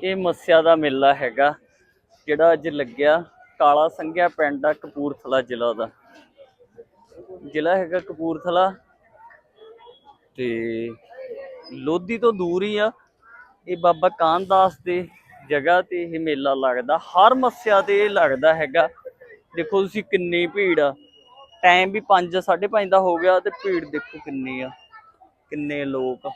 ਇਹ ਮੱਸਿਆ ਦਾ ਮੇਲਾ ਹੈਗਾ, ਜਿਹੜਾ ਅੱਜ ਲੱਗਿਆ ਕਾਲਾ ਸੰਘਿਆ ਪਿੰਡ ਆ ਕਪੂਰਥਲਾ ਜ਼ਿਲ੍ਹਾ ਦਾ। ਜ਼ਿਲ੍ਹਾ ਹੈਗਾ ਕਪੂਰਥਲਾ ਤੇ ਲੋਧੀ ਤੋਂ ਦੂਰ ਹੀ ਆ। ਇਹ ਬਾਬਾ ਕਾਨਦਾਸ ਦੇ ਜਗ੍ਹਾ ਤੇ ਇਹ ਮੇਲਾ ਲੱਗਦਾ, ਹਰ ਮੱਸਿਆ ਤੇ ਇਹ ਲੱਗਦਾ ਹੈਗਾ। ਦੇਖੋ ਤੁਸੀਂ ਕਿੰਨੀ ਭੀੜ ਆ। ਟਾਈਮ ਵੀ 5 5:30 ਦਾ ਹੋ ਗਿਆ ਤੇ ਭੀੜ ਦੇਖੋ ਕਿੰਨੀ ਆ, ਕਿੰਨੇ ਲੋਕ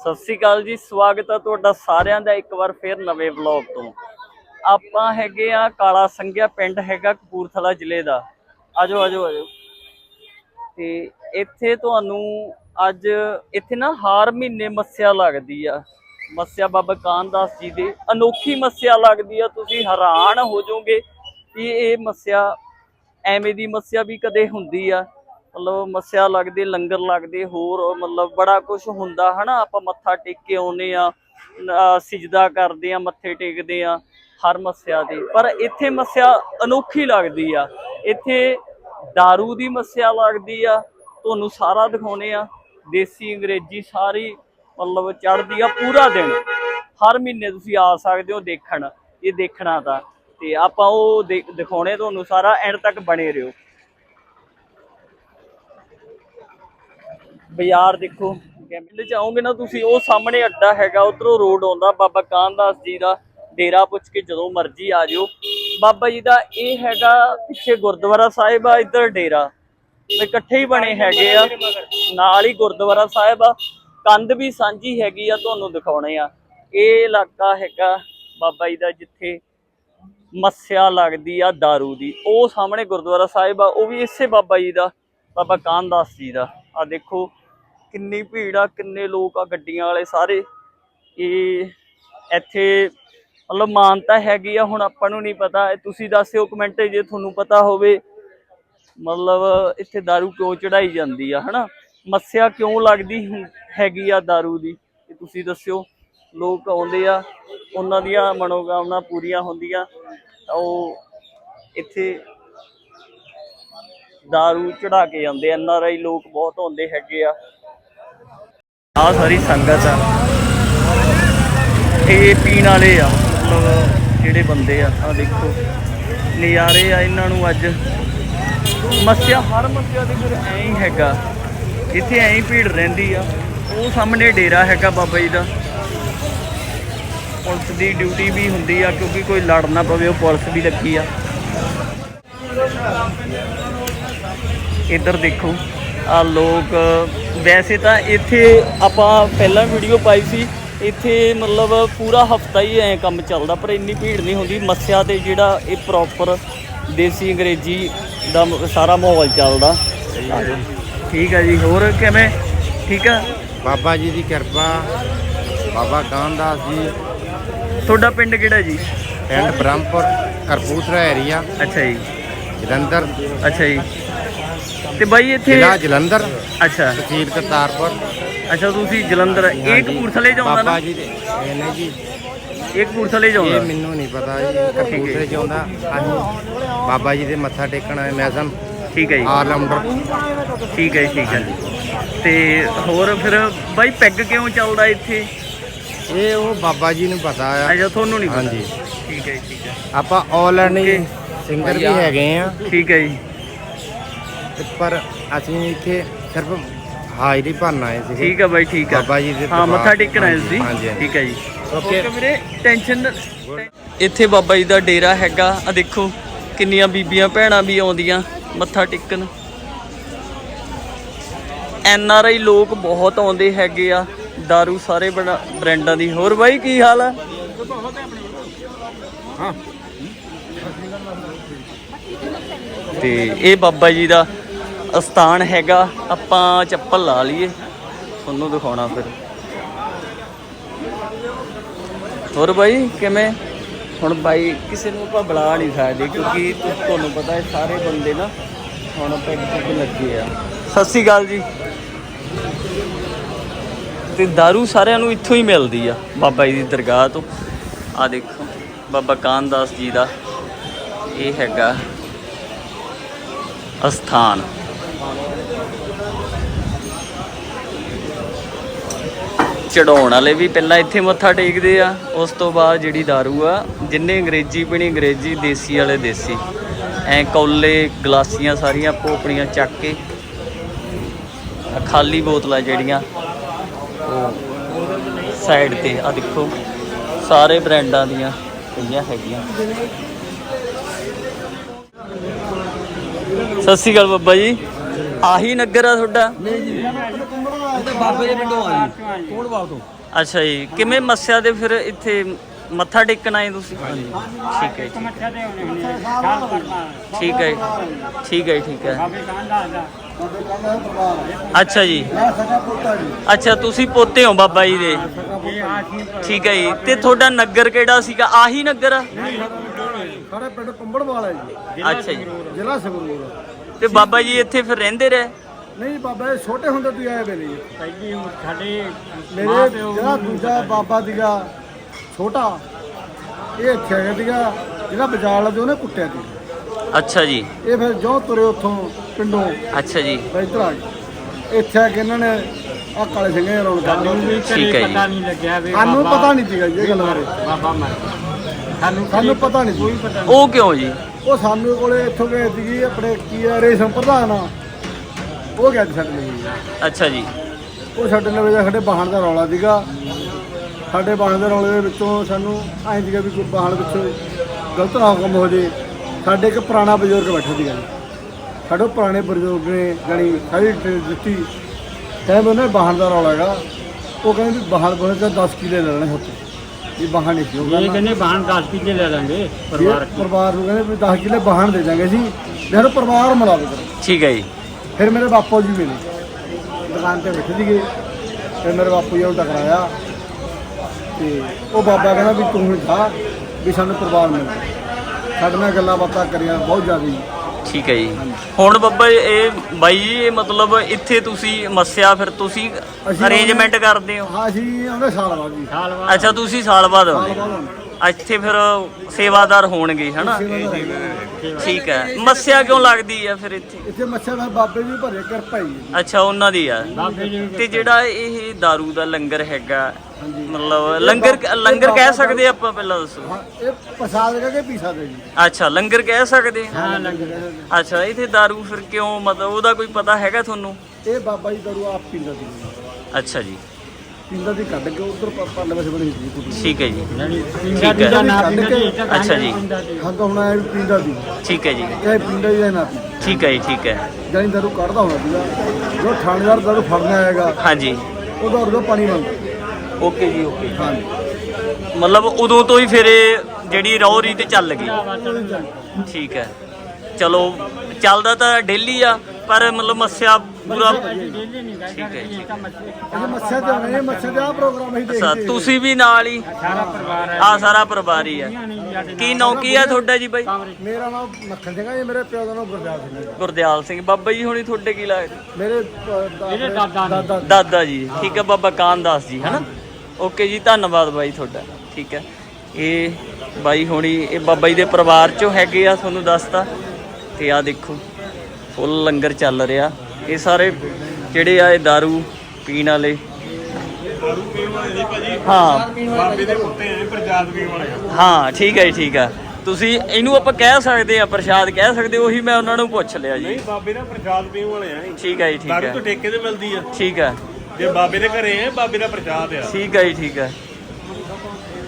ਸਤਿ ਸ੍ਰੀ ਅਕਾਲ ਜੀ, ਸਵਾਗਤ ਹੈ ਤੁਹਾਡਾ ਸਾਰਿਆਂ ਦਾ ਇੱਕ ਵਾਰ ਫੇਰ ਨਵੇਂ ਵਲੌਗ ਤੋਂ। ਆਪਾਂ ਹੈਗੇ ਆ ਕਾਲਾ ਸੰਘਿਆ ਪਿੰਡ ਹੈਗਾ ਕਪੂਰਥਲਾ ਜ਼ਿਲ੍ਹੇ ਦਾ। ਆਜੋ ਆਜੋ ਆਜੋ। ਤੇ ਇੱਥੇ ਤੁਹਾਨੂੰ ਅੱਜ, ਇੱਥੇ ਨਾ ਹਰ ਮਹੀਨੇ ਮੱਸਿਆ ਲੱਗਦੀ ਆ। ਮੱਸਿਆ ਬਾਬਾ ਕਾਨਦਾਸ ਜੀ ਦੀ। ਅਨੋਖੀ ਮੱਸਿਆ ਲੱਗਦੀ ਆ, ਤੁਸੀਂ ਹੈਰਾਨ ਹੋ ਜਾਓਗੇ ਕਿ ਇਹ ਮੱਸਿਆ ਐਵੇਂ ਦੀ ਮੱਸਿਆ ਵੀ ਕਦੇ ਹੁੰਦੀ ਆ। ਮਤਲਬ ਮੱਸਿਆ ਲੱਗਦੇ, ਲੰਗਰ ਲੱਗਦੇ, ਹੋਰ ਮਤਲਬ ਬੜਾ ਕੁਝ ਹੁੰਦਾ ਹਨਾ। ਆਪਾਂ ਮੱਥਾ ਟੇਕ ਕੇ ਆਉਨੇ ਆ ਸਿਜਦਾ ਕਰਦੇ ਆ, ਮੱਥੇ ਟੇਕਦੇ ਆ ਹਰ ਮੱਸਿਆ ਤੇ ਪਰ ਇੱਥੇ ਮੱਸਿਆ ਅਨੋਖੀ ਲੱਗਦੀ ਆ। ਇੱਥੇ दारू ਦੀ ਮੱਸਿਆ ਲੱਗਦੀ ਆ। ਤੁਹਾਨੂੰ ਸਾਰਾ ਦਿਖਾਉਨੇ ਆ। ਦੇਸੀ ਅੰਗਰੇਜ਼ੀ ਸਾਰੀ ਮਤਲਬ ਚੜਦੀ ਆ ਪੂਰਾ ਦਿਨ। ਹਰ ਮਹੀਨੇ ਤੁਸੀਂ ਆ ਸਕਦੇ ਹੋ ਦੇਖਣ। ਇਹ ਦੇਖਣਾ ਤਾਂ। ਤੇ ਆਪਾਂ ਉਹ ਦੇਖ- ਦਿਖਾਉਣੇ ਤੁਹਾਨੂੰ ਸਾਰਾ ਐਂਡ ਤੱਕ ਬਣੇ ਰਹੋ। ਬਾਜ਼ਾਰ ਦੇਖੋ ਕੈਂਪਲ ਚ ਆਓਗੇ ਨਾ ਤੁਸੀਂ ਉਹ ਸਾਹਮਣੇ ਅੱਡਾ ਹੈਗਾ ਉਧਰੋਂ ਰੋਡ ਆਉਂਦਾ ਬਾਬਾ ਕਾਨਦਾਸ ਜੀ ਦਾ ਡੇਰਾ ਪੁੱਛ ਕੇ ਜਦੋਂ ਮਰਜ਼ੀ ਆ ਜਿਓ। ਬਾਬਾ ਜੀ ਦਾ ਇਹ ਹੈਗਾ ਪਿੱਛੇ ਗੁਰਦੁਆਰਾ ਸਾਹਿਬ ਆ ਇੱਧਰ ਡੇਰਾ। ਇਕੱਠੇ ਹੀ ਬਣੇ ਹੈਗੇ ਆ। ਨਾਲ ਹੀ ਗੁਰਦੁਆਰਾ ਸਾਹਿਬ ਆ। ਕੰਧ ਵੀ ਸਾਂਝੀ ਹੈਗੀ ਆ ਤੁਹਾਨੂੰ ਦਿਖਾਉਣੇ ਆ। ਇਹ ਇਲਾਕਾ ਹੈਗਾ ਬਾਬਾ ਜੀ ਦਾ ਜਿੱਥੇ ਮੱਸਿਆ ਲੱਗਦੀ ਆ दारू ਦੀ ਉਹ ਸਾਹਮਣੇ ਗੁਰਦੁਆਰਾ ਸਾਹਿਬ ਆ ਉਹ ਵੀ ਇਸੇ ਬਾਬਾ ਜੀ ਦਾ ਬਾਬਾ ਕਾਨਦਾਸ ਜੀ ਦਾ ਆ ਦੇਖੋ ਕਿੰਨੀ ਭੀੜ ਆ ਕਿੰਨੇ ਲੋਕ ਆ ਗੱਡੀਆਂ ਵਾਲੇ ਸਾਰੇ ਇਹ ਇੱਥੇ ਮਤਲਬ ਮਾਨਤਾ ਹੈਗੀ ਆ ਹੁਣ ਆਪਾਂ ਨੂੰ ਨਹੀਂ ਪਤਾ ਇਹ ਤੁਸੀਂ ਦੱਸਿਓ ਕਮੈਂਟ ਜੇ ਤੁਹਾਨੂੰ ਪਤਾ ਹੋਵੇ ਮਤਲਬ ਇੱਥੇ दारू ਕਿਉਂ ਚੜਾਈ ਜਾਂਦੀ ਆ ਹਨਾ ਮੱਸਿਆ ਕਿਉਂ ਲੱਗਦੀ ਹੁੰ- ਹੈਗੀ ਆ दारू ਦੀ ਇਹ ਤੁਸੀਂ ਦੱਸਿਓ ਲੋਕ ਆਉਂਦੇ ਆ, ਉਹਨਾਂ ਦੀਆਂ ਮਨੋਕਾਮਨਾ ਪੂਰੀਆਂ ਹੁੰਦੀਆਂ ਉਹ ਇੱਥੇ ਦਾਰੂ ਚੜਾ ਕੇ ਜਾਂਦੇ ਐਨ ਆਰ ਆਈ ਲੋਕ ਬਹੁਤ ਆਉਂਦੇ ਹੈਗੇ ਆ। ਆ ਸਾਰੀ ਸੰਗਤ ਆ। ਇਹ ਪੀਣ ਵਾਲੇ ਆ, ਮਤਲਬ ਜਿਹੜੇ ਬੰਦੇ ਆ ਆ ਦੇਖੋ। ਨਜ਼ਾਰੇ ਆ ਇਹਨਾਂ ਨੂੰ ਅੱਜ। ਮੱਸਿਆ, ਹਰ ਮੱਸਿਆ ਦੇ ਫਿਰ ਐਂ ਹੀ ਹੈਗਾ। ਇੱਥੇ ਐਂ ਹੀ ਭੀੜ ਰਹਿੰਦੀ ਆ, ਉਹ ਸਾਹਮਣੇ ਡੇਰਾ ਹੈਗਾ ਬਾਬਾ ਜੀ ਦਾ। ਪੁਲਿਸ ਦੀ ਡਿਊਟੀ ਵੀ ਹੁੰਦੀ ਆ ਕਿਉਂਕਿ ਕੋਈ ਲੜ ਨਾ ਪਵੇ ਉਹ ਪੁਲਿਸ ਵੀ ਲੱਗੀ ਆ। ਇੱਧਰ ਦੇਖੋ ਆ ਲੋਕ ਵੈਸੇ ਤਾਂ ਇੱਥੇ ਆਪਾਂ ਪਹਿਲਾਂ ਵੀਡੀਓ ਪਾਈ ਸੀ ਇੱਥੇ ਮਤਲਬ ਪੂਰਾ ਹਫਤਾ ਹੀ ਐ ਕੰਮ ਚੱਲਦਾ ਪਰ ਇੰਨੀ ਭੀੜ ਨਹੀਂ ਹੁੰਦੀ ਮੱਸਿਆ ਤੇ ਜਿਹੜਾ ਇਹ ਪ੍ਰੋਪਰ ਦੇਸੀ ਅੰਗਰੇਜ਼ੀ ਦਾ ਸਾਰਾ ਮਾਹੌਲ ਚੱਲਦਾ। ਠੀਕ ਆ ਜੀ ਹੋਰ ਕਿਵੇਂ? ਠੀਕ ਆ? ਬਾਬਾ ਜੀ ਦੀ ਕਿਰਪਾ ਬਾਬਾ ਕਾਨਦਾਸ ਜੀ ਤੁਹਾਡਾ ਪਿੰਡ ਕਿਹੜਾ ਜੀ? ਪਿੰਡ ਬ੍ਰਹਮਪੁਰ ਕਰਪੂਥਰਾ ਏਰੀਆ ਅੱਛਾ ਜੀ। ਜਲੰਧਰ। ਅੱਛਾ ਜੀ। ਤੇ ਬਾਈ ਇੱਥੇ ਜ਼ਿਲ੍ਹਾ ਜਲੰਧਰ ਅੱਛਾ। ਤਹਿਸੀਲ ਕਰਤਾਰਪੁਰ। ਅੱਛਾ ਤੁਸੀਂ ਜਲੰਧਰ ਇਹ। ਕਪੂਰਥਲੇ ਚ ਆਉਂਦਾ ਬਾਬਾ ਨਾ ਜੀ ਦੇ। ਇਹ ਨਹੀਂ ਜੀ। ਇਹ ਕਪੂਰਥਲੇ ਇਹ ਆਉਂਦਾ? ਮੈਨੂੰ ਨਹੀਂ ਪਤਾ ਜੀ। ਚ ਆਉਂਦਾ। ਅਸੀਂ ਬਾਬਾ ਜੀ ਦੇ ਮੱਥਾ ਟੇਕਣ ਆਏ ਮੈਸਮ ਠੀਕ ਹੈ ਜੀ। ਆਲ ਰਾਉਂਡਰ ਠੀਕ ਹੈ ਜੀ, ਠੀਕ ਹੈ। ਤੇ ਹੋਰ ਫਿਰ ਬਾਈ ਪੈਗ ਕਿਉਂ ਚੱਲਦਾ ਇੱਥੇ? ਇਹ ਉਹ ਬਾਬਾ ਜੀ ਨੂੰ ਪਤਾ ਆ। ਅੱਛਾ ਤੁਹਾਨੂੰ ਨਹੀਂ ਪਤਾ? ਹਾਂਜੀ। ਠੀਕ ਹੈ ਜੀ, ਠੀਕ ਹੈ। ਆਪਾਂ ਆਲ ਇੰਡੀਆ ਸਿੰਗਰ ਵੀ ਹੈਗੇ ਆ। ਠੀਕ ਹੈ ਜੀ। ਤੇ ਪਰ ਅਸੀਂ ਇੱਥੇ ਸਿਰਫ ਹਾਜ਼ਰੀ ਭਰਨ ਆਏ ਸੀ ਠੀਕ ਹੈ ਬਾਈ ਠੀਕ ਹੈ। ਬਾਬਾ ਜੀ ਦੇ ਹਾਂ ਮੱਥਾ ਦਰਬਾਰ- ਟੇਕਣ ਆਏ ਹਾਂਜੀ, ਸੀ। ਹਾਂਜੀ, ਹਾਂਜੀ। ਠੀਕ ਹੈ ਜੀ। ਓਕੇ ਵੀਰੇ ਟੈਨਸ਼ਨ ਇੱਥੇ ਬਾਬਾ ਜੀ ਦਾ ਡੇਰਾ ਹੈਗਾ। ਆ ਦੇਖੋ ਕਿੰਨੀਆਂ ਬੀਬੀਆਂ ਭੈਣਾਂ ਵੀ ਆਉਂਦੀਆਂ ਮੱਥਾ ਟੇਕਣ। ਐਨ ਆਰ ਆਈ ਲੋਕ ਬਹੁਤ ਆਉਂਦੇ ਹੈਗੇ ਆ। दारू ਸਾਰੇ ਬਣਾ- ਬ੍ਰਾਂਡਾਂ ਦੀ ਹੋਰ ਬਾਈ ਕੀ ਹਾਲ ਆ ਤੇ ਇਹ ਬਾਬਾ ਜੀ ਦਾ ਅਸਥਾਨ ਹੈਗਾ ਆਪਾਂ ਚੱਪਲ ਲਾ ਲਈਏ ਤੁਹਾਨੂੰ ਦਿਖਾਉਣਾ ਫਿਰ ਹੋਰ ਬਾਈ ਕਿਵੇਂ ਹੁਣ ਬਾਈ ਕਿਸੇ ਨੂੰ ਆਪਾਂ ਬੁਲਾ ਨਹੀਂ ਸਕਦੇ ਕਿਉਂਕਿ ਤੁ- ਤੁਹਾਨੂੰ ਪਤਾ ਹੈ ਸਾਰੇ ਬੰਦੇ ਨਾ ਹੁਣ ਪੁੱਗ ਲੱਗੇ ਆ ਸਤਿ ਸ੍ਰੀ ਅਕਾਲ ਜੀ ਤੇ दारू ਸਾਰਿਆਂ ਨੂੰ ਇੱਥੋਂ ਹੀ ਮਿਲਦੀ ਆ ਬਾਬਾ ਜੀ ਦੀ ਦਰਗਾਹ ਤੋਂ ਆ ਦੇਖੋ ਬਾਬਾ ਕਾਨਦਾਸ ਜੀ ਦਾ ਇਹ ਹੈਗਾ ਅਸਥਾਨ ਚੜਾਉਣ ਵਾਲੇ ਵੀ ਪਹਿਲਾਂ ਇੱਥੇ ਮੱਥਾ ਟੇਕਦੇ ਆ ਉਸ ਤੋਂ ਬਾਅਦ ਜਿਹੜੀ दारू ਆ ਜਿੰਨੇ ਅੰਗਰੇਜ਼ੀ ਪੀਣੀ ਅੰਗਰੇਜ਼ੀ ਦੇਸੀ ਵਾਲੇ ਦੇਸੀ ਐ ਕੌਲੇ ਗਲਾਸੀਆਂ ਸਾਰੀਆਂ ਆਪੋ ਆਪਣੀਆਂ ਚੱਕ ਕੇ ਆਹ ਖਾਲੀ ਬੋਤਲਾਂ ਜਿਹੜੀਆਂ ਉਹ ਸਾਈਡ ਤੇ ਆ ਦੇਖੋ ਸਾਰੇ ਬ੍ਰਾਂਡਾਂ ਦੀਆਂ ਪਈਆਂ ਹੈਗੀਆਂ। ਸਤਿ ਸ਼੍ਰੀ ਅਕਾਲ ਬੱਬਾ ਜੀ। ਆਹੀ ਨਗਰ ਆ ਤੁਹਾਡਾ? ਬਾਬੇ ਦੇ ਪਿੰਡੋਂ ਆ ਜੀ ਕੋੜ ਬਾਗ ਤੋਂ ਅੱਛਾ ਜੀ ਕਿਵੇਂ ਮੱਸਿਆ ਦੇ ਫਿਰ ਇੱਥੇ ਮੱਥਾ ਟੇਕਣ ਆਏ ਤੁਸੀਂ? ਠੀਕ ਹੈ। ਠੀਕ ਹੈ। ਜੀ। ਠੀਕ ਹੈ ਹੈ। ਅੱਛਾ ਜੀ। ਅੱਛਾ ਤੁਸੀਂ ਪੋਤੇ ਹੋ ਬਾਬਾ ਜੀ ਦੇ। ਠੀਕ ਹੈ ਜੀ। ਤੇ ਤੁਹਾਡਾ ਨਗਰ ਕਿਹੜਾ ਸੀਗਾ? ਆਹੀ ਨਗਰ ਆ? ਸਾਡੇ ਪਿੰਡ ਕੁੰਬੜ ਵਾਲਾ ਜੀ। ਅੱਛਾ ਜੀ। ਜ਼ਿਲ੍ਹਾ ਸੰਗਰੂਰ। ਤੇ ਬਾਬਾ ਜੀ ਇੱਥੇ ਫਿਰ ਰਹਿੰਦੇ ਰਹੇ? ਨਹੀਂ ਬਾਬਾ ਇਹ ਛੋਟੇ ਹੁੰਦੇ ਤੁਸੀਂ ਆਏ ਵੇਲੇ ਜੀ। ਪਹਿਲੀ ਸਾਡੇ ਮੇਰੇ ਜਿਹੜਾ ਦੂਜਾ ਬਾਬਾ ਦੀਗਾ ਛੋਟਾ ਇਹ ਇੱਥੇ ਆਇਆ ਸੀਗਾ ਜਿਹੜਾ ਬਾਜ਼ਾਰ ਲੱਗੇ ਉਹਨੇ ਕੁੱਟਿਆ ਸੀ। ਅੱਛਾ ਜੀ। ਇਹ ਫਿਰ ਜੋ ਤੁਰੇ ਉੱਥੋਂ ਪਿੰਡੋਂ ਅੱਛਾ ਜੀ। ਇੱਧਰ ਆ ਗਏ। ਇੱਥੇ ਆ ਕੇ ਇਹਨਾਂ ਨੇ ਆ ਕਾਲੇ ਸਿੰਘਾਂ ਰੌਣਕਾਂ ਸਾਨੂੰ ਵੀ। ਠੀਕ ਹੈ ਕਦੇ ਜੀ। ਪਤਾ ਨਹੀਂ ਲੱਗਿਆ ਵੀ ਸਾਨੂੰ ਬਾਬਾ- ਪਤਾ ਨਹੀਂ ਸੀਗਾ ਜੀ ਇਹ ਗੱਲ ਬਾਰੇ। ਬਾਬਾ ਮਰ ਗਿਆ। ਸਾਨੂੰ ਸਾਨੂੰ ਪਤਾ ਨਹੀਂ ਕੋਈ ਪਤਾ ਨਹੀਂ ਉਹ ਕਿਉਂ ਜੀ? ਉਹ ਸਾਨੂੰ ਕੋਲੇ ਇੱਥੋਂ ਗਏ ਸੀਗੀ ਆਪਣੇ ਕੀ ਆ ਰੇਸ਼ਮ ਪ੍ਰਧਾਨ ਆ। ਉਹ ਗਿਆ ਸੀ ਸਾਡੇ ਲਈ। ਅੱਛਾ ਜੀ। ਉਹ ਸਾਡੇ ਲਵੇ ਦਾ ਸਾਡੇ ਵਾਹਣ ਦਾ ਰੌਲਾ ਸੀਗਾ। ਸਾਡੇ ਵਾਹਣ ਦੇ ਰੌਲੇ ਦੇ ਵਿੱਚੋਂ ਸਾਨੂੰ ਐਂ ਸੀਗਾ ਵੀ ਕੋਈ ਵਾਹਣ ਵਿੱਚੋਂ ਗਲਤ ਨਾ ਹੁਕਮ ਹੋ ਜੇ। ਸਾਡੇ ਇੱਕ ਪੁਰਾਣਾ ਬਜ਼ੁਰਗ ਬੈਠਾ ਸੀਗਾ ਜੀ। ਸਾਡੇ ਉਹ ਪੁਰਾਣੇ ਬਜ਼ੁਰਗ ਨੇ ਜਾਣੀ ਸਾਰੀ ਡਿਟੇਲ ਦਿੱਤੀ। ਕਹਿੰਦੇ ਉਹਨੇ ਵਾਹਣ ਦਾ ਰੌਲਾ ਹੈਗਾ। ਉਹ ਕਹਿੰਦੇ ਵੀ ਵਾਹਣ ਬਣੇ ਤਾਂ 10 ਕਿਲੇ ਲੈ ਲੈਣੇ ਹੁੰਦੇ ਵੀ ਵਾਹਣ ਨਹੀਂ ਉਹ ਇਹ। ਕਹਿੰਦੇ ਬਾਹਨ 10 ਕਿੱਲੇ ਲੈ ਲਾਂਗੇ ਪਰਿਵਾਰ ਪਰਿਵਾਰ ਨੂੰ ਕਹਿੰਦੇ ਵੀ 10 ਕਿਲੇ ਵਾਹਣ ਦੇ ਦਾਂਗੇ ਜੀ ਜਿਹੜਾ ਪਰਿਵਾਰ ਮਿਲਾ ਦੇ ਕਰੋ। ਠੀਕ ਹੈ ਜੀ। ਫਿਰ ਮੇਰੇ ਬਾਪੂ ਜੀ ਮਿਲੇ। ਦੁਕਾਨ ਤੇ ਬੈਠੇ ਸੀਗੇ। ਫਿਰ ਮੇਰੇ ਬਾਪੂ ਜੀ ਨੂੰ ਟਕਰਾਇਆ ਤੇ ਉਹ ਬਾਬਾ ਕਹਿੰਦਾ ਵੀ ਤੂੰ ਹੁਣ ਜਾ ਵੀ ਸਾਨੂੰ ਪਰਿਵਾਰ ਮਿਲ। ਸਾਡੇ ਨਾਲ ਗੱਲਾਂ ਬਾਤਾਂ ਕਰੀਆਂ ਬਹੁਤ ਜ਼ਿਆਦਾ। ਜੀ ਠੀਕ ਹੈ ਜੀ। ਹੁਣ ਬੱਬਾ ਜੀ, ਇਹ ਬਾਈ ਜੀ ਇਹ ਮਤਲਬ ਇੱਥੇ ਤੁਸੀਂ ਮੱਸਿਆ ਫਿਰ ਤੁਸੀਂ ਅਸੀਂ ਅਰੇਂਜਮੈਂਟ ਕਰਦੇ ਹੋ? ਹਾਂ ਜੀ ਉਹਨੇ ਸਾਲ ਬਾਅਦ ਜੀ। ਸਾਲ ਬਾਅਦ। ਅੱਛਾ ਤੁਸੀਂ ਸਾਲ ਬਾਅਦ ਆਉਂਦੇ ਆਉਂਦੇ। ਇੱਥੇ ਫਿਰ ਸੇਵਾਦਾਰ ਹੋਣਗੇ ਹਨਾ? ਠੀਕ ਹੈ। ਮੱਸਿਆ ਕਿਉਂ ਲੱਗਦੀ ਹੈ ਫਿਰ ਇੱਥੇ? ਇੱਥੇ ਮੱਛਾ ਦਾ ਬਾਬੇ ਜੀ ਭਰੇ ਕਿਰਪਾ ਜੀ। ਅੱਛਾ ਉਹਨਾਂ ਦੀ ਆ। ਤੇ ਜਿਹੜਾ ਇਹ दारू ਦਾ ਲੰਗਰ ਹੈਗਾ। ਮਤਲਬ ਲੰਗਰ ਲੰਗਰ ਕਹਿ ਸਕਦੇ ਆਪਾਂ ਪਹਿਲਾਂ ਦੱਸੋ। ਹਾਂ ਇਹ ਪ੍ਰਸਾਦ ਕਰਕੇ ਪੀ ਸਕਦੇ ਜੀ? ਅੱਛਾ ਲੰਗਰ ਕਹਿ ਸਕਦੇ ਹਾਂ। ਹਾਂ ਲੰਗਰ ਅੱਛਾ ਇੱਥੇ दारू ਫਿਰ ਕਿਉਂ ਮਤਲਬ ਉਹਦਾ ਕੋਈ ਪਤਾ ਹੈਗਾ ਤੁਹਾਨੂੰ? ਇਹ ਬਾਬਾ ਜੀ ਦਰੂ ਆਪ ਪੀਂਦਾ ਸੀ। ਅੱਛਾ ਜੀ। ਪੀਂਦਾ ਦੀ ਕੱਢ ਕੇ ਉਧਰ ਪਰਲੇ ਪਾਸੇ ਬਣੀ ਸੀ ਕੁੜੀ। ਠੀਕ ਹੈ ਜੀ। ਯਾਨੀ ਠੀਕ ਪਿੰਡਾ ਹੈ। ਅੱਛਾ ਜੀ। ਪਿੰਡਾ ਦੀ। ਹਾਂ ਤਾਂ ਹੁਣ ਆਇਆ ਵੀ ਪੀਂਦਾ ਸੀ। ਠੀਕ ਹੈ ਜੀ। ਇਹ ਪੀਂਦਾ ਹੀ ਨਾ ਪੀ ਠੀਕ ਹੈ ਜੀ ਠੀਕ ਹੈ। ਜਾਨੀ ਦਾਰੂ ਕੱਢਦਾ ਹੋਣਾ ਸੀਗਾ। ਜੋ ਥਾਣੇਦਾਰ ਦਾਰੂ ਫੜਨਾ ਆਏਗਾ ਹਾਂਜੀ। ਉਹਦਾ ਉਹਦਾ ਪਾਣੀ ਮੰਗਦਾ। ਓਕੇ ਜੀ ਓਕੇ। ਹਾਂਜੀ। ਮਤਲਬ ਉਦੋਂ ਤੋਂ ਹੀ ਫਿਰ ਇਹ ਜਿਹੜੀ ਰੌ ਰੀਤ ਚੱਲ ਗਈ। ਠੀਕ ਹੈ। ਚਲੋ ਚੱਲਦਾ ਤਾਂ ਡੇਲੀ ਆ ਪਰ ਮਤਲਬ ਮੱਸਿਆ ਪੂਰਾ ਠੀਕ ਹੈ, ਮੱਛੀ ਇਹ ਮੱਛਾ ਤੇ ਆਉਣਾ ਇਹ ਆ ਪ੍ਰੋਗਰਾਮ ਅਸੀਂ ਅੱਛਾ ਦੇਖਦੇ ਤੁਸੀਂ ਵੀ ਨਾਲ ਹੀ? ਸਾਰਾ ਪਰਿਵਾਰ ਹੈ। ਆ ਸਾਰਾ ਪਰਿਵਾਰ ਹੀ ਆ ਕੀ ਨਾਂ ਕੀ ਆ ਤੁਹਾਡਾ ਜੀ ਬਾਈ? ਮੇਰਾ ਨਾਮ ਮੱਖਣ ਸਿੰਘ ਹੈ ਜੀ ਮੇਰੇ ਪਿਓ ਦਾ ਨਾਮ ਗੁਰਦਿਆਲ ਸਿੰਘ ਹੈ ਗੁਰਦਿਆਲ ਸਿੰਘ। ਬਾਬਾ ਜੀ ਹੁਣੀ ਤੁਹਾਡੇ ਕੀ ਲੱਗਦੇ? ਮੇਰੇ ਅ, ਦਾਦਾ। ਦਾਦਾ ਦਾਦਾ ਜੀ। ਠੀਕ ਹੈ ਬਾਬਾ ਕਾਨਦਾਸ ਜੀ ਹਨਾ ਓਕੇ ਜੀ ਧੰਨਵਾਦ ਬਾਈ ਤੁਹਾਡਾ। ਠੀਕ ਹੈ। ਇਹ ਬਾਈ ਹੋਣੀ ਇਹ ਬਾਬਾ ਜੀ ਦੇ ਪਰਿਵਾਰ ਚੋਂ ਹੈਗੇ ਆ ਤੁਹਾਨੂੰ ਦੱਸਤਾ। ਤੇ ਆ ਦੇਖੋ ਫੁੱਲ ਲੰਗਰ ਚੱਲ ਰਿਹਾ। ਇਹ ਸਾਰੇ ਜਿਹੜੇ ਆ ਇਹ दारू ਪੀਣ ਵਾਲੇ। ਹਾਂ। ਬਾਬੇ ਦੇ ਪੁੱਤੇ ਆ ਪ੍ਰਜਾਤ ਵੀ ਵਾਲੇ ਹਾਂ ਠੀਕ ਹੈ ਜੀ ਠੀਕ ਆ। ਤੁਸੀਂ ਇਹਨੂੰ ਆਪਾਂ ਕਹਿ ਸਕਦੇ ਆ ਪ੍ਰਸ਼ਾਦ ਕਹਿ ਸਕਦੇ ਉਹੀ ਮੈਂ ਉਹਨਾਂ ਨੂੰ ਪੁੱਛ ਲਿਆ ਜੀ। ਨਹੀਂ ਬਾਬੇ ਦਾ ਪ੍ਰਸ਼ਾਦ ਪੀਣ ਵਾਲੇ ਆ। ਠੀਕ ਹੈ ਜੀ ਠੀਕ ਦਾਰੂ ਹੈ ਤੋਂ ਠੇਕੇ ਤੇ ਮਿਲਦੀ ਆ। ਠੀਕ ਹੈ ਜੇ ਬਾਬੇ ਦੇ ਘਰੇ ਆ ਬਾਬੇ ਦਾ ਪ੍ਰਸ਼ਾਦ ਆ। ਠੀਕ ਹੈ ਜੀ ਠੀਕ ਹੈ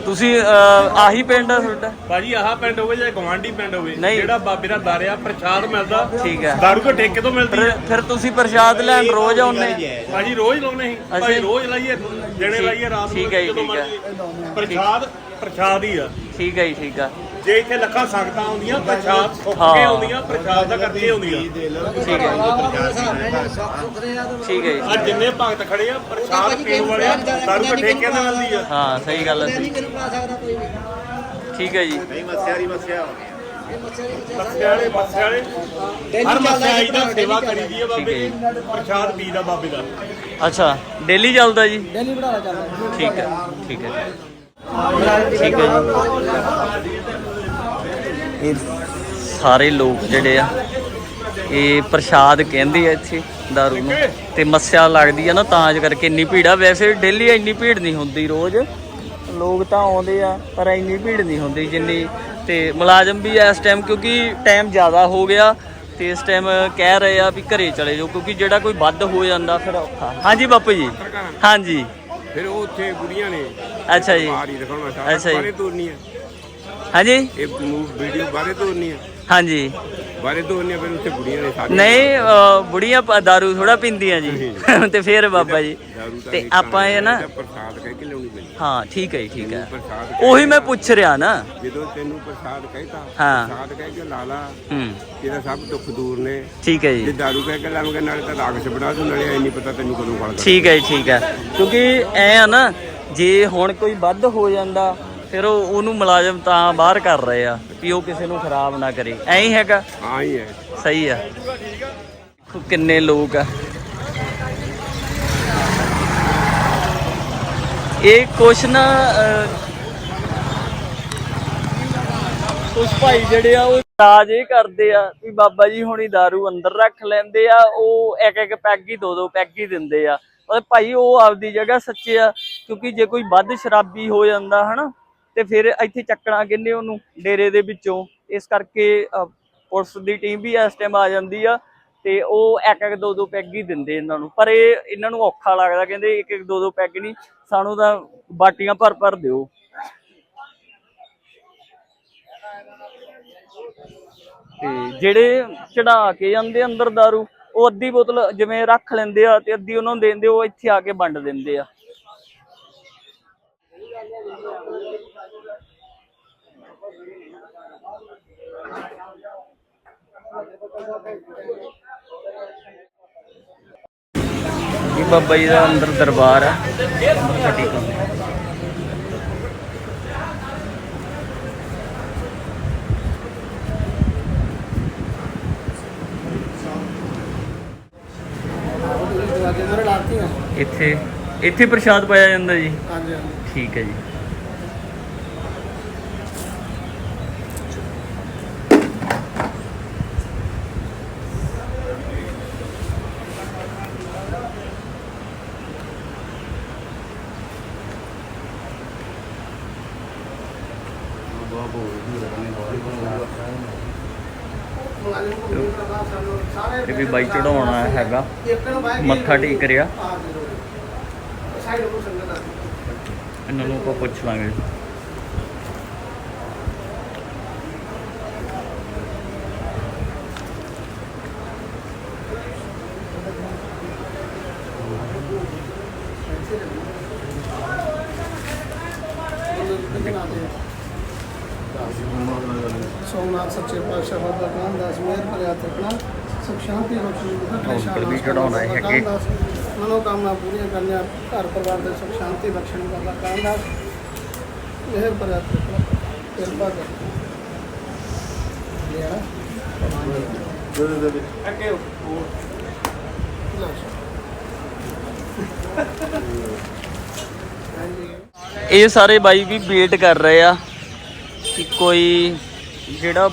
ਤੁਸੀਂ ਅਹ, ਆਹੀ ਪਿੰਡ ਆ ਤੁਹਾਡਾ? ਭਾਜੀ ਆਹ ਪਿੰਡ ਹੋਵੇ ਜਾਂ ਗਵਾਂਢੀ ਪਿੰਡ ਹੋਵੇ ਨਹੀਂ। ਜਿਹੜਾ ਬਾਬੇ ਦਾ ਦਰ ਆ ਪ੍ਰਸ਼ਾਦ ਮਿਲਦਾ। ਠੀਕ ਹੈ ਦਾਰੂ ਤੋਂ ਠੇਕੇ ਤੋਂ ਮਿਲਦੀ ਫਿਰ ਆ। ਫਿਰ ਤੁਸੀਂ ਪ੍ਰਸ਼ਾਦ ਲੈਣ ਰੋਜ਼ ਆਉਂਦੇ? ਭਾਜੀ ਰੋਜ਼ ਲਾਉਨੇ ਸੀ ਭਾਜੀ ਅਸੀਂ- ਰੋਜ਼ ਲਾਈਏ ਦਿਨੇ ਲਾਈਏ ਰਾਤ ਨੂੰ ਠੀਕ ਹੈ ਜੀ, ਜਦੋਂ ਠੀਕ ਹੈ। ਮਰਜ਼ੀ। ਪ੍ਰਸ਼ਾਦ ਪ੍ਰਸ਼ਾਦ ਹੀ ਆ। ਠੀਕ ਹੈ ਜੀ ਠੀਕ ਆ। ਜੇ ਇੱਥੇ ਲੱਖਾਂ ਸੰਗਤਾਂ ਆਉਂਦੀਆਂ ਪ੍ਰਸ਼ਾਦ ਸੁੱਕ ਹਾਂ। ਕੇ ਆਉਂਦੀਆਂ ਪ੍ਰਸ਼ਾਦ ਦਾ ਕਰਕੇ ਆਉਂਦੀਆਂ। ਠੀਕ ਹੈ ਠੀਕ ਹੈ ਜੀ। ਆ ਜਿੰਨੇ ਭਗਤ ਖੜੇ ਆ ਪ੍ਰਸ਼ਾਦ ਪੀਣ ਵਾਲੇ ਆ ਤੋਂ ਠੇਕੇ ਤੇ ਮਿਲਦੀ ਆ? ਹਾਂ ਸਹੀ ਗੱਲ ਹੈ ਠੀਕ ਹੈ ਜੀ। ਮੱਸੇ ਵਾਲੇ ਮੱਸੇ ਵਾਲੇ ਹਰ ਮੱਸੇ ਆਈ ਦਾ ਸੇਵਾ ਕਰੀਦੀ ਆ ਬਾਬੇ ਦੀ ਪ੍ਰਸ਼ਾਦ ਪੀ ਦਾ ਬਾਬੇ ਦਾ। ਅੱਛਾ ਡੇਲੀ ਚੱਲਦਾ ਜੀ? ਡੇਲੀ ਬਣਾ ਚੱਲਦਾ ਠੀਕ ਹੈ ਠੀਕ ਹੈ ਜੀ। ਠੀਕ ਹੈ ਜੀ। ਇਹ ਸਾਰੇ ਲੋਕ ਜਿਹੜੇ ਆ ਇਹ ਪ੍ਰਸ਼ਾਦ ਕਹਿੰਦੇ ਆ ਇੱਥੇ दारू ਨੂੰ। ਤੇ ਮੱਸਿਆ ਲੱਗਦੀ ਆ ਨਾ ਤਾਂ ਅੱਜ ਕਰਕੇ ਇੰਨੀ ਭੀੜ ਆ। ਵੈਸੇ ਡੇਲੀ ਇੰਨੀ ਭੀੜ ਨਹੀਂ ਹੁੰਦੀ ਰੋਜ਼। ਲੋਕ ਤਾਂ ਆਉਂਦੇ ਆ ਪਰ ਇੰਨੀ ਭੀੜ ਨਹੀਂ ਹੁੰਦੀ ਜਿੰਨੀ। ਤੇ ਮੁਲਾਜ਼ਮ ਵੀ ਇਸ ਟਾਈਮ ਕਿਉਂਕਿ ਟਾਈਮ ਜ਼ਿਆਦਾ ਹੋ ਗਿਆ ਤੇ ਇਸ ਟਾਈਮ ਕਹਿ ਰਹੇ ਆ ਵੀ ਘਰੇ ਚਲੇ ਜਾਓ ਕਿਉਂਕਿ ਜਿਹੜਾ ਕੋਈ ਵੱਧ ਹੋ ਜਾਂਦਾ ਫਿਰ ਔਖਾ। ਹਾਂਜੀ ਬਾਪੂ ਜੀ। ਹਾਂਜੀ। ਫਿਰ ਉਹ ਉੱਥੇ ਬੁੜੀਆਂ ਨੇ। ਅੱਛਾ ਜੀ। ਅੱਛਾ ਜੀ। ਹਾਂਜੀ? ਇਹ ਮੂਵ ਵੀਡੀਓ ਬਾਰੇ ਤੋਰਨੀ ਹੈ ਹਾਂਜੀ। ਬਾਰੇ ਤੋਰਨੀ ਹੈ ਫਿਰ ਉੱਥੇ ਬੁੜੀਆਂ ਨੇ ਸਾਰੇ ਨਹੀਂ ਅਹ ਬੁੜੀਆਂ ਪ- ਦਾਰੂ ਥੋੜਾ ਪੀਂਦੀਆਂ ਜੀ। ਤੇ ਫਿਰ ਬਾਬਾ ਜੀ। ਦਾਰੂ ਤਾਂ ਤੇ ਨਹੀਂ ਆਪਾਂ ਇਹ ਨਾ ਖਾਣਾ, ਪ੍ਰਸਾਦ ਕਹਿ ਕੇ ਲਿਆਉਣੀ ਪੈਂਦੀ। ਹਾਂ ਠੀਕ ਹੈ ਜੀ ਠੀਕ ਹੈ। ਪ੍ਰਸਾਦ ਉਹੀ ਮੈਂ ਪੁੱਛ ਰਿਹਾ ਨਾ। ਜਦੋਂ ਤੈਨੂੰ ਪ੍ਰਸਾਦ ਕਹਿਤਾ ਹਾਂ। ਪ੍ਰਸਾਦ ਕਹਿ ਕੇ ਲਾ ਲਾ। ਹੂੰ। ਤੇਰਾ ਸਭ ਦੁੱਖ ਦੂਰ ਨੇ। ਠੀਕ ਹੈ ਜੇ। ਜੀ ਦਾਰੂ ਕਹਿ ਕੇ ਲਾਵਾਂਗੇ ਨਾਲੇ ਤਾਂ ਰਾਖਸ਼ ਬਣਾ ਦੂ ਨਾਲੇ ਐ ਨਹੀਂ ਪਤਾ ਤੈਨੂੰ ਕਦੋਂ ਫੜਦਾ ਠੀਕ ਹੈ ਜੀ ਠੀਕ ਹੈ। ਕਿਉਂਕਿ ਐ ਆ ਨਾ ਜੇ ਹੁਣ ਕੋਈ ਵੱਧ ਹੋ ਜਾਂਦਾ ਫਿਰ ਉਹ ਉਹਨੂੰ ਮੁਲਾਜ਼ਮ ਤਾਂ ਬਾਹਰ ਕਰ ਰਹੇ ਆ ਵੀ ਉਹ ਕਿਸੇ ਨੂੰ ਖਰਾਬ ਨਾ ਕਰੇ। ਐਂ ਹੀ ਹੈਗਾ? ਹਾਂ ਹੀ ਹੈ। ਸਹੀ ਆ। ਦੇਖੋ ਕਿੰਨੇ ਲੋਕ ਆ। ਇਹ ਕੁਛ ਨਾ ਕੁਛ ਭਾਈ ਜਿਹੜੇ ਆ ਉਹ ਰਾਜ ਇਹ ਕਰਦੇ ਆ ਵੀ ਬਾਬਾ ਜੀ ਹੁਣੀ दारू ਅੰਦਰ ਰੱਖ ਲੈਂਦੇ ਆ ਉਹ ਇੱਕ ਇੱਕ ਪੈਗ ਹੀ ਦੋ ਦੋ ਪੈਗ ਹੀ ਦਿੰਦੇ ਆ। ਉਹ ਭਾਈ ਉਹ ਆਪਦੀ ਜਗ੍ਹਾ ਸੱਚੇ ਆ ਕਿਉਂਕਿ ਜੇ ਕੋਈ ਵੱਧ ਸ਼ਰਾਬੀ ਹੋ ਜਾਂਦਾ ਹਨਾ ਤੇ ਫਿਰ ਇੱਥੇ ਚੱਕਣਾ ਕਹਿੰਦੇ ਉਹਨੂੰ ਡੇਰੇ ਦੇ ਵਿੱਚੋਂ। ਇਸ ਕਰਕੇ ਪੁਲਿਸ ਦੀ ਟੀਮ ਵੀ ਇਸ ਟਾਈਮ ਆ ਜਾਂਦੀ ਆ ਤੇ ਉਹ ਇੱਕ ਇੱਕ ਦੋ ਦੋ ਪੈਗ ਹੀ ਦਿੰਦੇ ਇਹਨਾਂ ਨੂੰ। ਪਰ ਇਹ ਇਹਨਾਂ ਨੂੰ ਔਖਾ ਲੱਗਦਾ, ਕਹਿੰਦੇ ਇੱਕ ਇੱਕ ਦੋ ਦੋ ਪੈਗ ਨਹੀਂ, ਸਾਨੂੰ ਤਾਂ ਬਾਟੀਆਂ ਭਰ ਭਰ ਦਿਓ। ਤੇ ਜਿਹੜੇ ਚੜਾ ਕੇ ਜਾਂਦੇ ਅੰਦਰ दारू ਉਹ ਅੱਧੀ ਬੋਤਲ ਜਿਵੇਂ ਰੱਖ ਲੈਂਦੇ ਆ ਤੇ ਅੱਧੀ ਉਹਨਾਂ ਨੂੰ ਦੇ ਦਿੰਦੇ, ਉਹ ਇੱਥੇ ਆ ਕੇ ਵੰਡ ਦਿੰਦੇ ਆ। ਬਾਬਾ ਜੀ ਦਾ ਅੰਦਰ ਦਰਬਾਰ ਆ। ਇੱਥੇ ਇੱਥੇ ਪ੍ਰਸ਼ਾਦ ਪਾਇਆ ਜਾਂਦਾ ਜੀ। ਹਾਂਜੀ ਠੀਕ ਹੈ ਜੀ। ਇਹ ਵੀ ਬਾਈ ਚੜਾਉਣਾ ਹੈਗਾ। ਮੱਥਾ ਟੇਕ ਰਿਹਾ। ਇਹਨਾਂ ਨੂੰ ਆਪਾਂ ਪੁੱਛ ਲਾਂਗੇ। ਸੋਮਨਾਥ ਸੱਚੇ ਪਾਤਸ਼ਾਹ ਬਾਬਾ ਕਾਨਦਾਸ ਮਿਹਰ ਭਰਿਆ ਤਕਣਾ ਸੁਖ ਸ਼ਾਂਤੀ ਬਖਸ਼ੀ ਉਂਗਲ ਵੀ ਚੜਾਉਣਾ ਹੈ ਅੱਗੇ। ਮਨੋ ਕਾਮਨਾ ਪੂਰੀਆਂ ਕਰਨੀਆਂ। ਘਰ ਪਰਿਵਾਰ ਦੇ ਸੁਖ ਸ਼ਾਂਤੀ ਬਖਸ਼ਣ ਬਾਬਾ ਕਾਨਦਾਸ ਮਿਹਰ ਭਰਿਆ ਤਕਣਾ ਕਿਰਪਾ ਕਰ। ਲਿਆ ਅੱਗੇ ਇਹ ਸਾਰੇ ਬਾਈ ਵੀ ਵੇਟ ਕਰ ਰਹੇ ਆ ਕਿ ਕੋਈ ਜਿਹੜਾ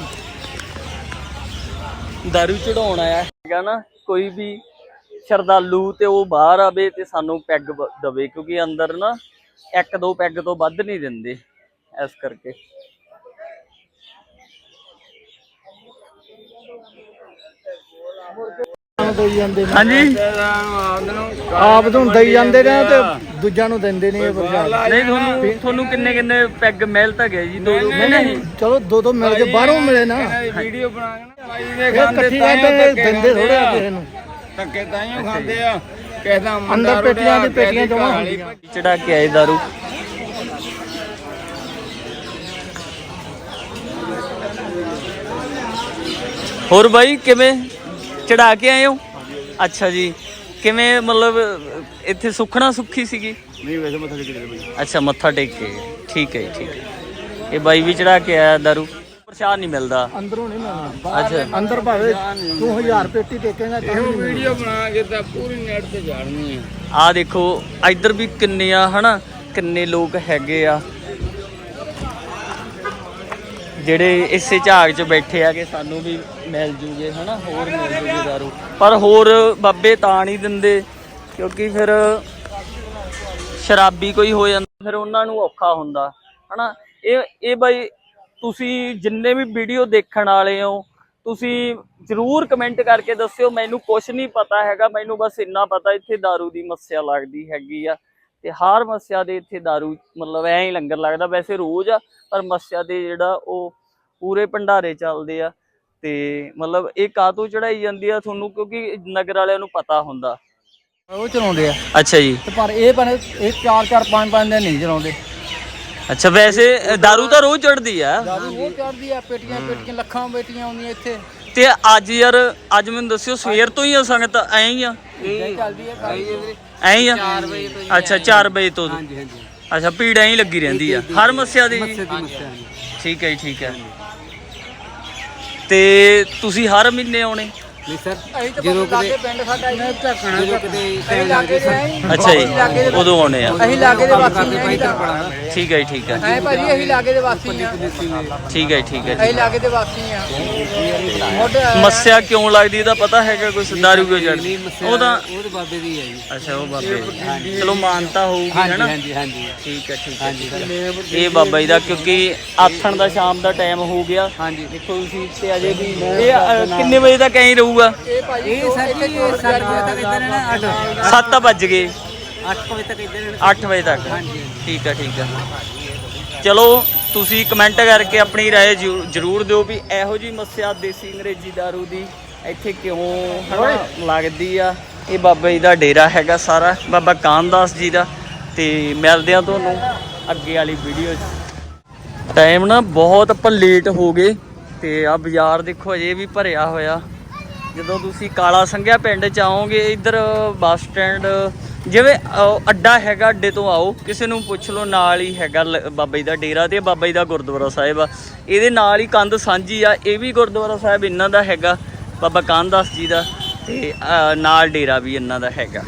ਦਾਰੂ ਚੜਾਉਣ ਆਇਆ ਹੈਗਾ ਨਾ ਕੋਈ ਵੀ ਸ਼ਰਧਾਲੂ ਤੇ ਉਹ ਬਾਹਰ ਆਵੇ ਤੇ ਸਾਨੂੰ ਪੈਗ ਦਵੇ ਕਿਉਂਕਿ ਅੰਦਰ ਨਾ ਇੱਕ ਦੋ ਪੈਗ ਤੋਂ ਵੱਧ ਨਹੀਂ ਦਿੰਦੇ ਇਸ ਕਰਕੇ ਦੇਈ ਜਾਂਦੇ ਨੇ ਹਾਂਜੀ। ਆਪ ਨੂੰ ਦੇਈ ਜਾਂਦੇ ਨੇ ਤੇ ਦੂਜਿਆਂ ਨੂੰ ਦਿੰਦੇ ਨਹੀਂ ਇਹ ਪ੍ਰਸ਼ਾਦ ਨਹੀਂ ਤੁਹਾਨੂੰ ਤੁਹਾਨੂੰ ਕਿੰਨੇ ਕਿੰਨੇ ਪੈਗ ਮਿਲ ਤਾਂ ਗਏ ਜੀ? ਦੋ ਦੋ ਨਹੀਂ ਚਲੋ ਦੋ ਦੋ ਮਿਲ ਕੇ ਬਾਹਰੋਂ ਮਿਲੇ ਨਾ। ਵੀਡੀਓ ਬਣਾ ਕੇ ਨਾ ਬਾਈ ਦੇ ਇਹ ਇਕੱਠੀ ਕਰਦੇ ਦਿੰਦੇ ਥੋੜੇ ਆ। ਕਿਸੇ ਨੂੰ। ਧੱਕੇ ਤਾਈਓ ਖਾਂਦੇ ਆ। ਕਿਸੇ ਦਾ ਮੁੰਡਾ ਅੰਦਰ ਪੇਟੀਆਂ ਦੀ ਰੁੜਿਆ, ਪੇਟੀਆਂ ਕਿਸੇ ਦੀ ਜਮਾਂ ਘਰਵਾਲੀ ਹੁੰਦੀਆਂ। ਚੜਾ ਕੇ ਆਏ ਦਾਰੂ। ਹੋਰ ਬਾਈ ਕਿਵੇਂ? ਚੜਾ ਕੇ ਆਏ ਹੋ? ਅੱਛਾ ਜੀ। ਕਿਵੇਂ ਮਤਲਬ ਇੱਥੇ ਸੁੱਖਣਾ ਸੁੱਖੀ ਸੀਗੀ? ਨਹੀਂ ਵੈਸੇ ਮੱਥਾ ਟੇਕ ਬਈ। ਅੱਛਾ ਮੱਥਾ ਟੇਕ ਕੇ ਠੀਕ ਹੈ ਜੀ, ਠੀਕ ਹੈ। ਇਹ ਬਾਈ ਵੀ ਚੜਾ ਕੇ ਆਇਆ ਦਾਰੂ। ਪ੍ਰਸ਼ਾਦ ਨਹੀਂ ਮਿਲਦਾ। ਅੰਦਰੋਂ ਨਹੀਂ ਮਿਲਣਾ ਅੱਛਾ। ਅੰਦਰ ਭਾਵੇਂ ਤੂੰ 1000 ਪੇਟੀ ਟੇਕੇਗਾ ਤਾਂ ਇਹੋ ਵੀਡੀਓ ਬਣਾ ਕੇ ਤਾਂ ਪੂਰੀ ਨੈਟ ਤੇ ਜਾਣੀ ਆ। ਆ ਦੇਖੋ ਇੱਧਰ ਵੀ ਕਿੰਨੇ ਆ ਹਨਾ? ਕਿੰਨੇ ਲੋਕ ਹੈਗੇ ਆ। ਜਿਹੜੇ ਇਸੇ ਝਾਗ 'ਚ ਬੈਠੇ ਆ ਕਿ ਸਾਨੂੰ ਵੀ ਮਿਲ ਜੂਗੇ ਹਨਾ? ਹੋਰ ਮਿਲ ਜੂਗੇ ਦਾਰੂ। ਪਰ ਹੋਰ ਬਾਬੇ ਤਾਂ ਨਹੀਂ ਦਿੰਦੇ ਕਿਉਂਕਿ ਫਿਰ ਸ਼ਰਾਬੀ ਕੋਈ ਹੋ ਜਾਂਦਾ ਫਿਰ ਉਹਨਾਂ ਨੂੰ ਔਖਾ ਹੁੰਦਾ ਹਨਾ? ਇਹ ਇਹ ਬਾਈ ਤੁਸੀਂ ਜਿੰਨੇ ਵੀ ਵੀਡੀਓ ਦੇਖਣ ਵਾਲੇ ਹੋ ਤੁਸੀਂ ਜਰੂਰ ਕਮੈਂਟ ਕਰਕੇ ਦੱਸਿਓ ਮੈਨੂੰ ਕੁਝ ਨਹੀਂ ਪਤਾ ਹੈਗਾ ਮੈਨੂੰ ਬਸ ਇੰਨਾ ਪਤਾ ਇੱਥੇ दारू ਦੀ ਮੱਸਿਆ ਲੱਗਦੀ ਹੈਗੀ ਆ ਤੇ ਹਰ ਮੱਸਿਆ ਦੇ ਇੱਥੇ दारू ਮਤਲਬ ਐਂ ਹੀ ਲੰਗਰ ਲੱਗਦਾ ਵੈਸੇ ਰੋਜ਼ ਆ ਪਰ ਮੱਸਿਆ ਦੇ ਜਿਹੜਾ ਉਹ ਪੂਰੇ ਭੰਡਾਰੇ ਚੱਲਦੇ ਆ ਤੇ ਮਤਲਬ ਇਹ ਕਾਤੋਂ ਚੜਾਈ ਜਾਂਦੀ ਆ ਤੁਹਾਨੂੰ ਕਿਉਂਕਿ ਨਗਰ ਵਾਲਿਆਂ ਨੂੰ ਪਤਾ ਹੁੰਦਾ ਉਹ ਚਲਾਉਂਦੇ ਆ ਅੱਛਾ ਜੀ ਤੇ ਪਰ ਇਹ ਬਣੇ ਇਹ ਚਾਰ ਚਾਰ ਪੰਜ ਪੰਜ ਦਿਨ ਨਹੀਂ ਚਲਾਉਂਦੇ ਅੱਛਾ ਵੈਸੇ दारू ਤਾਂ ਰੋਜ਼ ਚੜਦੀ ਆ। ਦਾਰੂ ਉਹ ਚੜਦੀ ਆ ਪੇਟੀਆਂ ਪੇਟੀਆਂ ਲੱਖਾਂ ਬੇਟੀਆਂ ਆਉਂਦੀਆਂ ਇੱਥੇ। ਤੇ ਅੱਜ ਯਾਰ ਅੱਜ ਮੈਨੂੰ ਦੱਸਿਓ ਸਵੇਰ ਤੋਂ ਹੀ ਆ ਸੰਗਤ ਐਂ ਹੀ ਆ? ਇਹ ਚੱਲਦੀ ਆ ਐਂ ਹੀ ਆ? ਅੱਛਾ 4 ਵਜੇ ਤੋਂ। ਹਾਂਜੀ ਹਾਂਜੀ। ਅੱਛਾ ਭੀੜ ਐਂ ਹੀ ਲੱਗੀ ਰਹਿੰਦੀ ਆ। ਹਰ ਮੱਸਿਆ ਦੀ। ਜੀ? ਠੀਕ ਹੈ ਜੀ, ਠੀਕ ਹੈ। ਤੇ ਤੁਸੀਂ ਹਰ ਮਹੀਨੇ ਆਉਣੇ? ਨਹੀਂ ਸਰ ਜਦੋਂ ਕਿਤੇ ਪਿੰਡ ਸਾਡਾ ਇਹਨਾਂ ਝਾਕਣਾ ਜਦੋਂ ਕਿਤੇ ਅਸੀਂ ਲਾਗੇ ਦੇ ਆਏ ਅੱਛਾ ਜੀ ਉਦੋਂ ਆਉਣੇ ਆ। ਅਸੀਂ ਲਾਗੇ ਦੇ ਵਾਸੀ ਹਾਂ ਅਸੀਂ ਤਾਂ। ਠੀਕ ਹੈ ਜੀ, ਠੀਕ ਹੈ। ਐ ਭਾਜੀ ਅਸੀਂ ਲਾਗੇ ਦੇ ਵਾਸੀ ਹਾਂ। ਠੀਕ ਹੈ ਜੀ, ਠੀਕ ਹੈ ਅਸੀਂ ਜੀ। ਲਾਗੇ ਦੇ ਵਾਸੀ ਹਾਂ। ਮੁੱਢ ਮੱਸਿਆ ਕਿਉਂ ਲੱਗਦੀ ਇਹਦਾ ਪਤਾ ਹੈਗਾ ਕੋਈ ਦਾਰੂ ਕਿਉਂ ਚੜਦੀ ਉਹ ਤਾਂ ਉਹ ਤੇ ਬਾਬੇ ਦੀ ਹੈ ਜੀ। ਅੱਛਾ ਉਹ ਬਾਬੇ ਦੀ। ਚਲੋ ਮਾਨਤਾ ਹੋਊਗੀ ਹੈਨਾ? ਹਾਂਜੀ ਹਾਂਜੀ। ਠੀਕ ਹੈ ਠੀਕ ਹੈ ਇਹ ਬਾਬਾ ਜੀ ਦਾ ਕਿਉਂਕਿ ਆਥਣ ਦਾ ਸ਼ਾਮ ਦਾ ਟਾਈਮ ਹੋ ਗਿਆ। ਹਾਂਜੀ। ਦੇਖੋ ਤੁਸੀਂ ਤੇ ਅਜੇ ਵੀ ਇਹ ਅ, ਕਿੰਨੇ ਵਜੇ ਤੱਕ ਐਂ ਰਹੂਗਾ? ਇਹ ਭਾਜੀ ਇਹ ਸਰ ਜੀ 7 ਵਜੇ ਤੱਕ ਇੱਧਰ ਰਹਿਣਾ 8 7 ਵੱਜ ਗਏ 8 ਵਜੇ ਤੱਕ ਇੱਧਰ ਰਹਿਣਾ 8 ਵਜੇ ਤੱਕ ਹਾਂਜੀ ਠੀਕ ਹੈ ਠੀਕ ਹੈ ਚਲੋ ਤੁਸੀਂ ਕਮੈਂਟ ਕਰਕੇ ਆਪਣੀ رائے ਜ਼ਰੂ- ਜ਼ਰੂਰ ਦਿਓ ਵੀ ਇਹੋ ਜੀ ਮੱਸਿਆ ਦੇਸੀ ਅੰਗਰੇਜ਼ੀ दारू ਦੀ ਇੱਥੇ ਕਿਉਂ ਹਨਾ ਲੱਗਦੀ ਆ ਇਹ ਬਾਬਾ ਜੀ ਦਾ ਡੇਰਾ ਹੈਗਾ ਸਾਰਾ ਬਾਬਾ ਕਾਨਦਾਸ ਜੀ ਦਾ ਤੇ ਮਿਲਦੇ ਆ ਤੁਹਾਨੂੰ ਅੱਗੇ ਵਾਲੀ ਵੀਡੀਓ 'ਚ ਟਾਈਮ ਨਾ ਬਹੁਤ ਆਪਾਂ ਲੇਟ ਹੋ ਗਏ ਤੇ ਆ ਬਾਜ਼ਾਰ ਦੇਖੋ ਅਜੇ ਵੀ ਭਰਿਆ ਹੋਇਆ ਜਦੋਂ ਤੁਸੀਂ ਕਾਲਾ ਸੰਘਿਆ ਪਿੰਡ ਚ ਆਓਗੇ ਇੱਧਰ ਬੱਸ ਸਟੈਂਡ ਜਿਵੇਂ ਅਹ, ਅੱਡਾ ਹੈਗਾ ਅੱਡੇ ਤੋਂ ਆਓ ਕਿਸੇ ਨੂੰ ਪੁੱਛ ਲਓ ਨਾਲ ਹੀ ਹੈਗਾ ਲ- ਬਾਬਾ ਜੀ ਦਾ ਡੇਰਾ ਤੇ ਬਾਬਾ ਜੀ ਦਾ ਗੁਰਦੁਆਰਾ ਸਾਹਿਬ ਆ। ਇਹਦੇ ਨਾਲ ਹੀ ਕੰਧ ਸਾਂਝੀ ਆ ਇਹ ਵੀ ਗੁਰਦੁਆਰਾ ਸਾਹਿਬ ਇਹਨਾਂ ਦਾ ਹੈਗਾ ਬਾਬਾ ਕਾਨਦਾਸ ਜੀ ਦਾ ਤੇ ਅਹ, ਨਾਲ ਡੇਰਾ ਵੀ ਇਹਨਾਂ ਦਾ ਹੈਗਾ।